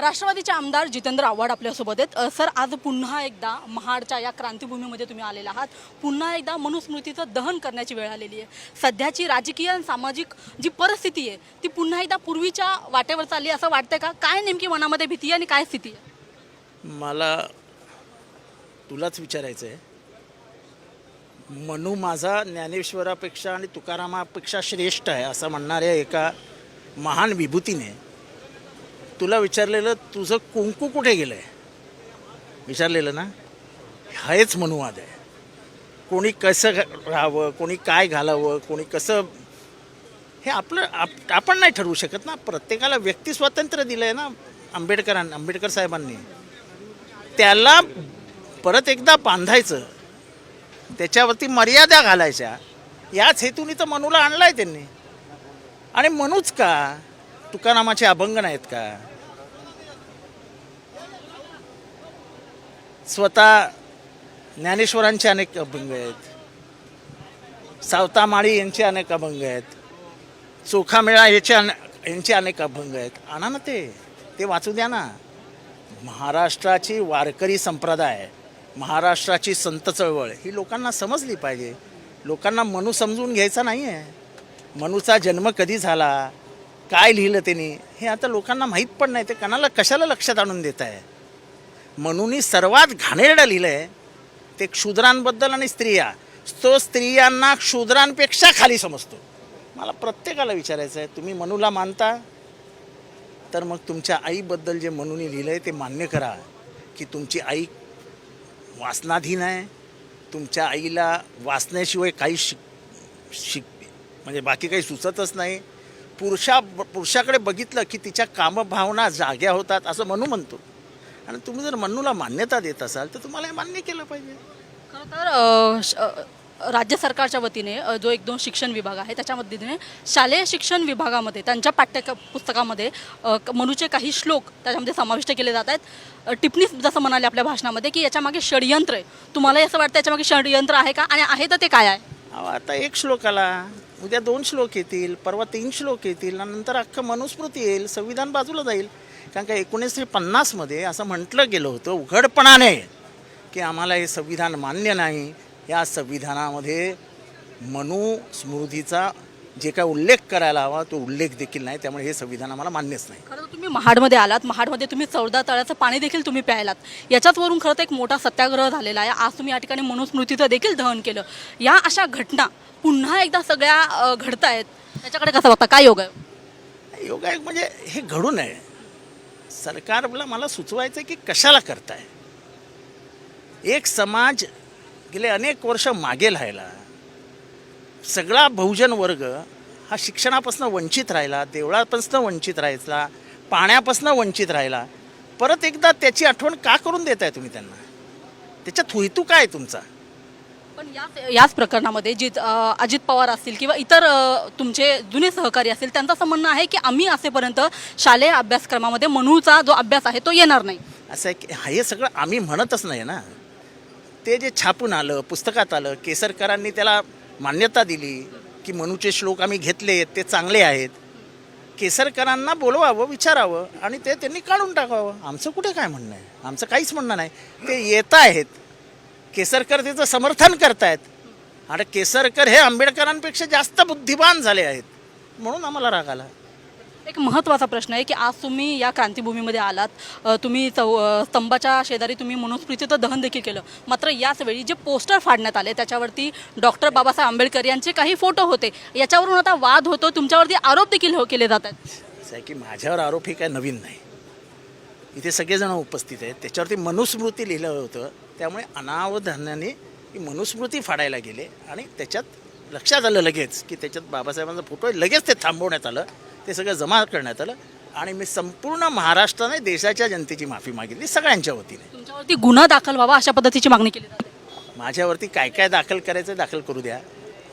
राष्ट्रवादीचे आमदार जितेंद्र आव्हाड आपल्यासोबत आहेत. सर आज पुन्हा एकदा महाडच्या या क्रांतीभूमीमध्ये तुम्ही आलेले आहात. पुन्हा एकदा मनुस्मृतीचं दहन करण्याची वेळ आलेली आहे. सध्याची राजकीय आणि सामाजिक जी परिस्थिती आहे ती पुन्हा एकदा पूर्वीच्या वाटेवर चालली असं वाटतंय का? काय नेमकी मनामध्ये भीती आहे आणि काय स्थिती आहे? मला तुलाच विचारायचं आहे. मनू माझा ज्ञानेश्वरापेक्षा आणि तुकारामापेक्षा श्रेष्ठ आहे असं म्हणणाऱ्या एका महान विभूतीने तुला विचारलेलं तुझं कुंकू कुठे गेलं आहे विचारलेलं ना? हेच मनुवाद आहे. कोणी कसं राहावं कोणी काय घालावं कोणी कसं हे आपलं आप आपण नाही ठरवू शकत ना. प्रत्येकाला व्यक्ती स्वातंत्र्य दिलं आहे ना आंबेडकरांनी आंबेडकर साहेबांनी. त्याला परत एकदा बांधायचं त्याच्यावरती मर्यादा घालायच्या याच हेतूने तर मनूला आणला आहे त्यांनी. आणि मनूच का? तुकारामाचे अभंग नाहीत का? स्वतः ज्ञानेश्वरांचे अनेक अभंग आहेत. सावतामाळी यांचे अनेक अभंग आहेत. चोखामेळा याचे अने यांचे अनेक अभंग आहेत. आणा ना ते. ते वाचू द्या ना. महाराष्ट्राची वारकरी संप्रदाय महाराष्ट्राची संत चळवळ ही लोकांना समजली पाहिजे. लोकांना मनू समजून घ्यायचा नाही आहे मनूचा जन्म कधी झाला? काय लिहिलं त्यांनी? हे आता लोकांना माहीत पण नाही. ते कणाला कशाला लक्षात आणून देत आहे मनूनी सर्वात घाणेरडं लिहिलं आहे ते क्षुद्रांबद्दल आणि स्त्रिया. तो स्त्रियांना क्षुद्रांपेक्षा खाली समजतो. मला प्रत्येकाला विचारायचं आहे तुम्ही मनूला मानता? तर मग तुमच्या आईबद्दल जे मनूने लिहिलं आहे ते मान्य करा की तुमची आई वासनाधीन आहे. तुमच्या आईला वाचण्याशिवाय काही शिक शिक म्हणजे बाकी काही सुचतच नाही. पुरुषा पुरुषाकडे बघितलं की तिच्या कामभावना जाग्या होतात असं मनू म्हणतो. आणि तुम्ही जर मनूला मान्यता देत असाल तर तुम्हाला हे मान्य केलं पाहिजे. खरं तर अ, श- अ, राज्य सरकारच्या वतीने अ, जो एक दोन शिक्षण विभाग आहे त्याच्यामध्ये शालेय शिक्षण विभागामध्ये त्यांच्या पाठ्य पुस्तकामध्ये अ, क- मनूचे काही श्लोक त्याच्यामध्ये समाविष्ट केले जात आहेत. अ, टिप्पणी जसं म्हणाले आपल्या भाषणामध्ये की याच्यामागे षडयंत्र आहे. तुम्हाला असं वाटतं याच्यामागे षडयंत्र आहे का? आणि आहे तर ते काय आहे? आता एक श्लोक आला. उद्या दोन श्लोक येतील परवा तीन श्लोक येतील आणि नंतर अख्खं मनुस्मृती येईल संविधान बाजूला जाईल. कारण का एकोणीसशे पन्नासमध्ये असं म्हटलं गेलं होतं उघडपणाने की आम्हाला हे संविधान मान्य नाही. या संविधानामध्ये मनुस्मृतीचा जे काय उल्लेख करायला हवा तो उल्लेख देखील नाही. त्यामुळे हे संविधान आम्हाला मान्यच नाही. खरं तुम्ही महाडमध्ये आलात. महाडमध्ये तुम्ही चौदा तळ्याचं पाणी देखील तुम्ही प्यायलात. याच्याचवरून खरं तर एक मोठा सत्याग्रह झालेला आहे. आज तुम्ही या ठिकाणी मनुस्मृतीचं देखील दहन केलं. या अशा घटना पुन्हा एकदा सगळ्या घडत आहेत त्याच्याकडे कसं बघता? काय योग आहे? योगायोग म्हणजे हे घडू नये. सरकारला मला सुचवायचं की कशाला करताय? एक समाज गेले अनेक वर्ष मागे राहिला. सगळा बहुजन वर्ग हा शिक्षणापासून वंचित राहिला देवळापासून वंचित राहायचा पाण्यापासून वंचित राहिला. परत एकदा त्याची आठवण का करून देताय तुम्ही त्यांना? त्याच्यात हेतू काय आहे तुमचा? पण याच याच प्रकरणामध्ये जित अजित पवार असतील किंवा इतर तुमचे जुने सहकारी असतील त्यांचं असं म्हणणं आहे की आम्ही असेपर्यंत शालेय अभ्यासक्रमामध्ये मनूचा जो अभ्यास आहे तो येणार नाही. असं आहे की हे सगळं आम्ही म्हणतच नाही ना. ते जे छापून आलं पुस्तकात आलं केसरकरांनी त्याला मान्यता दिली की मनूचे श्लोक आम्ही घेतले ते चांगले आहेत. केसरकरांना बोलवावं विचारावं आणि ते त्यांनी काढून टाकावं. आमचं कुठे काय म्हणणं आहे? आमचं काहीच म्हणणं नाही. ते येत आहेत. केसरकर त्याचं समर्थन करतायत. आणि केसरकर हे आंबेडकरांपेक्षा जास्त बुद्धिमान झाले आहेत. म्हणून आम्हाला राग आला. एक महत्त्वाचा प्रश्न आहे की आज तुम्ही या क्रांतीभूमीमध्ये आलात. तुम्ही चौ स्तंभाच्या शेजारी तुम्ही मनुस्मृतीचं दहन देखील केलं. मात्र याच वेळी जे पोस्टर फाडण्यात आले त्याच्यावरती डॉक्टर बाबासाहेब आंबेडकर यांचे काही फोटो होते. याच्यावरून आता वाद होतो तुमच्यावरती आरोप देखील हो केले जात आहेत. आहे की माझ्यावर आरोप हे काय नवीन नाही. इथे सगळेजण उपस्थित आहेत. त्याच्यावरती मनुस्मृती लिहिलं होतं. त्यामुळे अनावधानाने ही मनुस्मृती फाडायला गेले आणि त्याच्यात लक्षात आलं लगेच की त्याच्यात बाबासाहेबांचा फोटो लगेच ते थांबवण्यात आलं. ते सगळं जमा करण्यात आलं आणि मी संपूर्ण महाराष्ट्राने देशाच्या जनतेची माफी मागितली सगळ्यांच्या वतीने. तुमच्यावरती गुन्हा दाखल व्हावा अशा पद्धतीची मागणी केली जाते. माझ्यावरती काय काय दाखल करायचं दाखल करू द्या.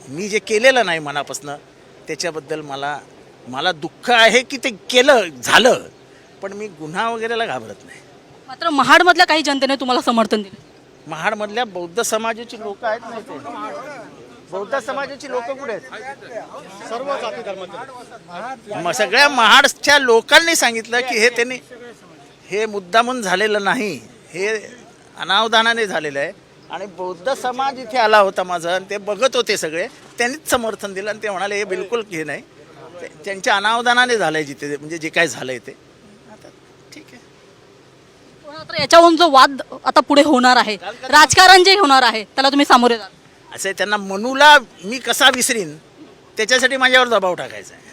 मी जे केलेलं नाही मनापासनं त्याच्याबद्दल मला मला दुःख आहे की ते केलं झालं पण मी गुन्हा वगैरेला घाबरत नाही. मात्र महाडमधल्या काही जनतेने तुम्हाला समर्थन दिले. महाडमधल्या बौद्ध समाजाची लोक आहेत नाही ते बौद्ध समाजाची लोक कुठे आहेत? सर्व जाती धर्माचे मग सगळ्या महाडच्या लोकांनी सांगितलं की हे त्यांनी हे मुद्दामून झालेलं नाही. हे अनावधानाने झालेलं आहे. आणि बौद्ध समाज इथे आला होता माझा आणि ते बघत होते सगळे. त्यांनीच समर्थन दिलं आणि ते म्हणाले हे बिलकुल हे नाही. त्यांच्या अनावधानाने झालंय जिथे म्हणजे जे काय झालंय ते. आता ठीक आहे. याच्यावरून जो वाद आता पुढे होणार आहे राजकारण जे होणार आहे त्याला तुम्ही सामोरे जाल असे त्यांना मनूला मी कसा विसरीन त्याच्यासाठी माझ्यावर दबाव टाकायचा आहे.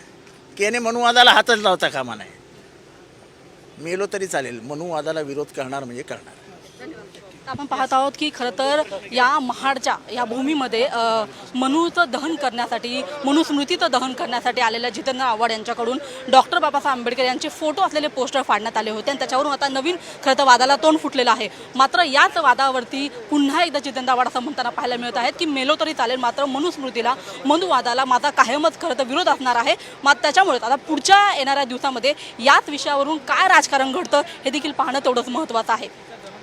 की याने मनुवादाला हातच लावता कामा नाही मेलो तरी चालेल मनुवादाला विरोध करणार म्हणजे करणार. आपण पाहत आहोत की खरं तर या महाडच्या या भूमीमध्ये मनुचं मनूचं दहन करण्यासाठी मनुस्मृतीचं दहन करण्यासाठी आलेल्या जितेंद्र आव्हाड यांच्याकडून डॉक्टर बाबासाहेब आंबेडकर यांचे फोटो असलेले पोस्टर फाडण्यात आले होते. आणि त्याच्यावरून आता नवीन खरं तर वादाला तोंड फुटलेलं आहे. मात्र याच वादावरती पुन्हा एकदा जितेंद्र आव्हाड असं म्हणताना पाहायला मिळत आहेत की मेलो तरी चालेल मात्र मनुस्मृतीला मनुवादाला माझा कायमच खरं तर विरोध असणार आहे. मात्र त्याच्यामुळेच आता पुढच्या येणाऱ्या दिवसामध्ये याच विषयावरून काय राजकारण घडतं हे देखील पाहणं तेवढंच महत्त्वाचं आहे.